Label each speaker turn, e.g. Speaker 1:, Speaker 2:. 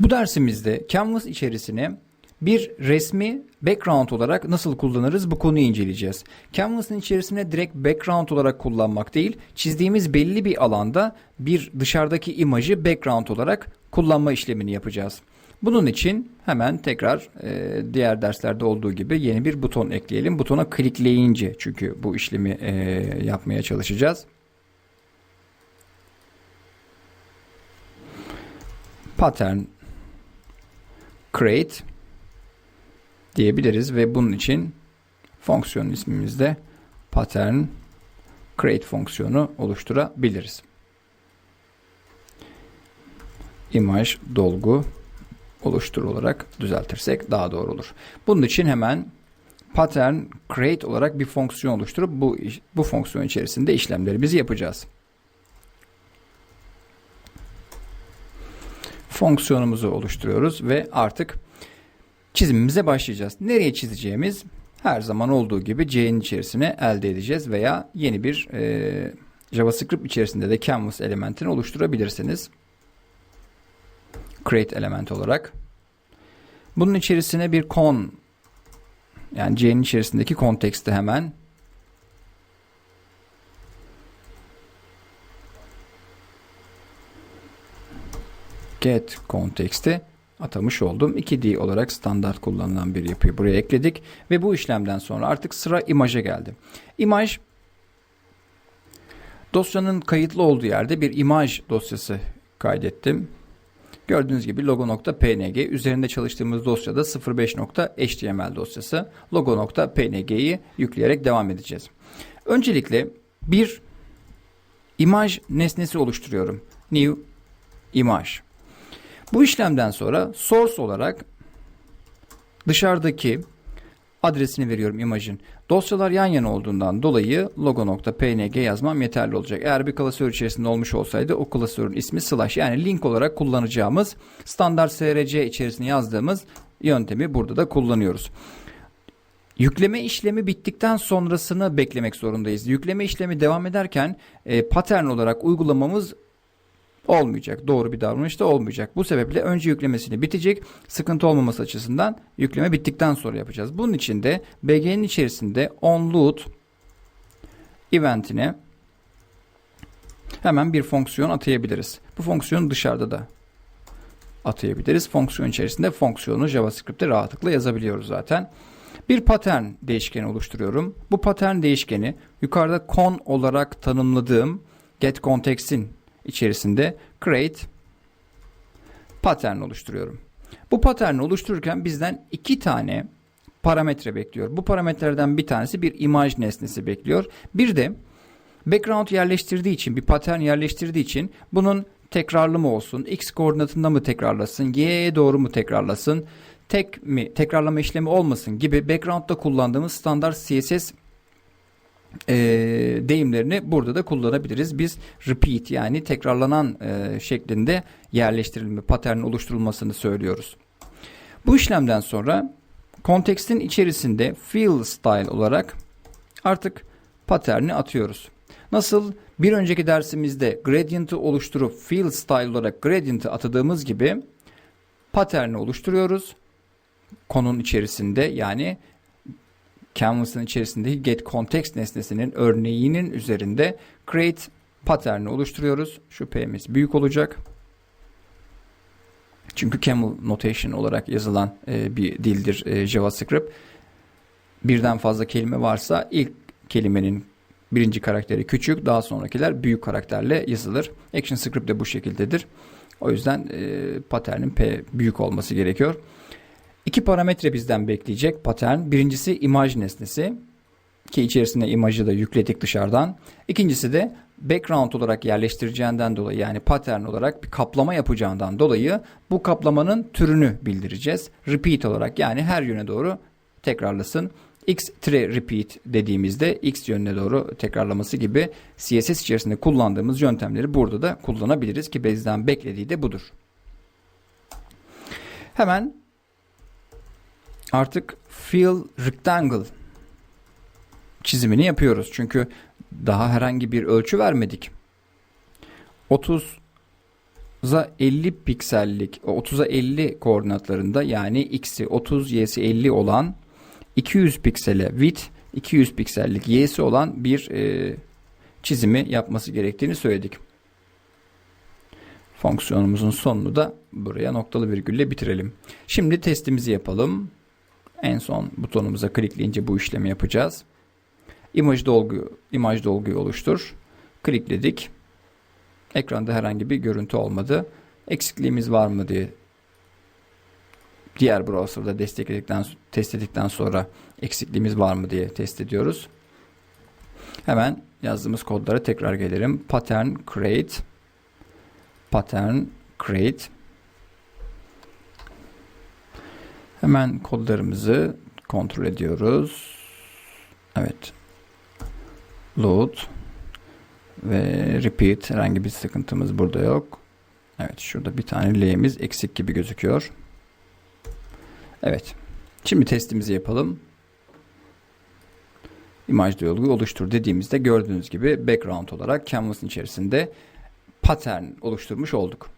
Speaker 1: Bu dersimizde Canvas içerisine bir resmi background olarak nasıl kullanırız bu konuyu inceleyeceğiz. Canvas'ın içerisine direkt background olarak kullanmak değil, çizdiğimiz belli bir alanda bir dışarıdaki imajı background olarak kullanma işlemini yapacağız. Bunun için hemen tekrar e, diğer derslerde olduğu gibi yeni bir buton ekleyelim. Butona klikleyince çünkü bu işlemi e, yapmaya çalışacağız. Pattern create diyebiliriz ve bunun için fonksiyon ismimizde pattern create fonksiyonu oluşturabiliriz. İmaj dolgu oluştur olarak düzeltirsek daha doğru olur. Bunun için hemen pattern create olarak bir fonksiyon oluşturup bu bu fonksiyon içerisinde işlemlerimizi yapacağız. Fonksiyonumuzu oluşturuyoruz ve artık çizimimize başlayacağız. Nereye çizeceğimiz her zaman olduğu gibi C'nin içerisine elde edeceğiz veya yeni bir e, JavaScript içerisinde de canvas elementini oluşturabilirsiniz. Create element olarak. Bunun içerisine bir con yani C'nin içerisindeki konteksti hemen get konteksti atamış oldum. 2D olarak standart kullanılan bir yapıyı buraya ekledik ve bu işlemden sonra artık sıra imaja geldi. İmaj dosyanın kayıtlı olduğu yerde bir imaj dosyası kaydettim. Gördüğünüz gibi logo.png üzerinde çalıştığımız dosyada 05.html dosyası logo.png'yi yükleyerek devam edeceğiz. Öncelikle bir imaj nesnesi oluşturuyorum. New image. Bu işlemden sonra source olarak dışarıdaki adresini veriyorum imajın. Dosyalar yan yana olduğundan dolayı logo.png yazmam yeterli olacak. Eğer bir klasör içerisinde olmuş olsaydı o klasörün ismi slash yani link olarak kullanacağımız standart src içerisine yazdığımız yöntemi burada da kullanıyoruz. Yükleme işlemi bittikten sonrasını beklemek zorundayız. Yükleme işlemi devam ederken e, pattern olarak uygulamamız olmayacak. Doğru bir davranış da olmayacak. Bu sebeple önce yüklemesini bitecek. Sıkıntı olmaması açısından yükleme bittikten sonra yapacağız. Bunun için de BG'nin içerisinde onload eventine hemen bir fonksiyon atayabiliriz. Bu fonksiyon dışarıda da atayabiliriz. Fonksiyon içerisinde fonksiyonu JavaScript'te rahatlıkla yazabiliyoruz zaten. Bir pattern değişkeni oluşturuyorum. Bu pattern değişkeni yukarıda con olarak tanımladığım getContext'in içerisinde create pattern oluşturuyorum. Bu patterni oluştururken bizden iki tane parametre bekliyor. Bu parametrelerden bir tanesi bir imaj nesnesi bekliyor. Bir de background yerleştirdiği için, bir pattern yerleştirdiği için bunun tekrarlı mı olsun, x koordinatında mı tekrarlasın, y'ye doğru mu tekrarlasın, tek mi tekrarlama işlemi olmasın gibi background'da kullandığımız standart CSS e, deyimlerini burada da kullanabiliriz. Biz repeat yani tekrarlanan e, şeklinde yerleştirilme, pattern oluşturulmasını söylüyoruz. Bu işlemden sonra kontekstin içerisinde fill style olarak artık patterni atıyoruz. Nasıl bir önceki dersimizde gradient'ı oluşturup fill style olarak gradient'ı atadığımız gibi patterni oluşturuyoruz. Konun içerisinde yani Canvas'ın içerisindeki get context nesnesinin örneğinin üzerinde create pattern'i oluşturuyoruz. Şu p'miz büyük olacak. Çünkü camel notation olarak yazılan e, bir dildir e, JavaScript. Birden fazla kelime varsa ilk kelimenin birinci karakteri küçük, daha sonrakiler büyük karakterle yazılır. ActionScript de bu şekildedir. O yüzden e, patternin P büyük olması gerekiyor. İki parametre bizden bekleyecek pattern. Birincisi imaj nesnesi ki içerisine imajı da yükledik dışarıdan. İkincisi de background olarak yerleştireceğinden dolayı yani pattern olarak bir kaplama yapacağından dolayı bu kaplamanın türünü bildireceğiz. Repeat olarak yani her yöne doğru tekrarlasın. X tire repeat dediğimizde X yönüne doğru tekrarlaması gibi CSS içerisinde kullandığımız yöntemleri burada da kullanabiliriz ki bizden beklediği de budur. Hemen artık fill rectangle çizimini yapıyoruz. Çünkü daha herhangi bir ölçü vermedik. 30 30'a 50 piksellik 30'a 50 koordinatlarında yani x'i 30 y'si 50 olan 200 piksele width 200 piksellik y'si olan bir e, çizimi yapması gerektiğini söyledik. Fonksiyonumuzun sonunu da buraya noktalı virgülle bitirelim. Şimdi testimizi yapalım. En son butonumuza klikleyince bu işlemi yapacağız. Image dolgu, imaj dolguyu oluştur. Klikledik. Ekranda herhangi bir görüntü olmadı. Eksikliğimiz var mı diye diğer browser'da destekledikten test ettikten sonra eksikliğimiz var mı diye test ediyoruz. Hemen yazdığımız kodlara tekrar gelelim. Pattern create pattern create Hemen kodlarımızı kontrol ediyoruz. Evet. Load ve repeat herhangi bir sıkıntımız burada yok. Evet şurada bir tane L'miz eksik gibi gözüküyor. Evet. Şimdi testimizi yapalım. İmaj diyalogu oluştur dediğimizde gördüğünüz gibi background olarak canvas'ın içerisinde pattern oluşturmuş olduk.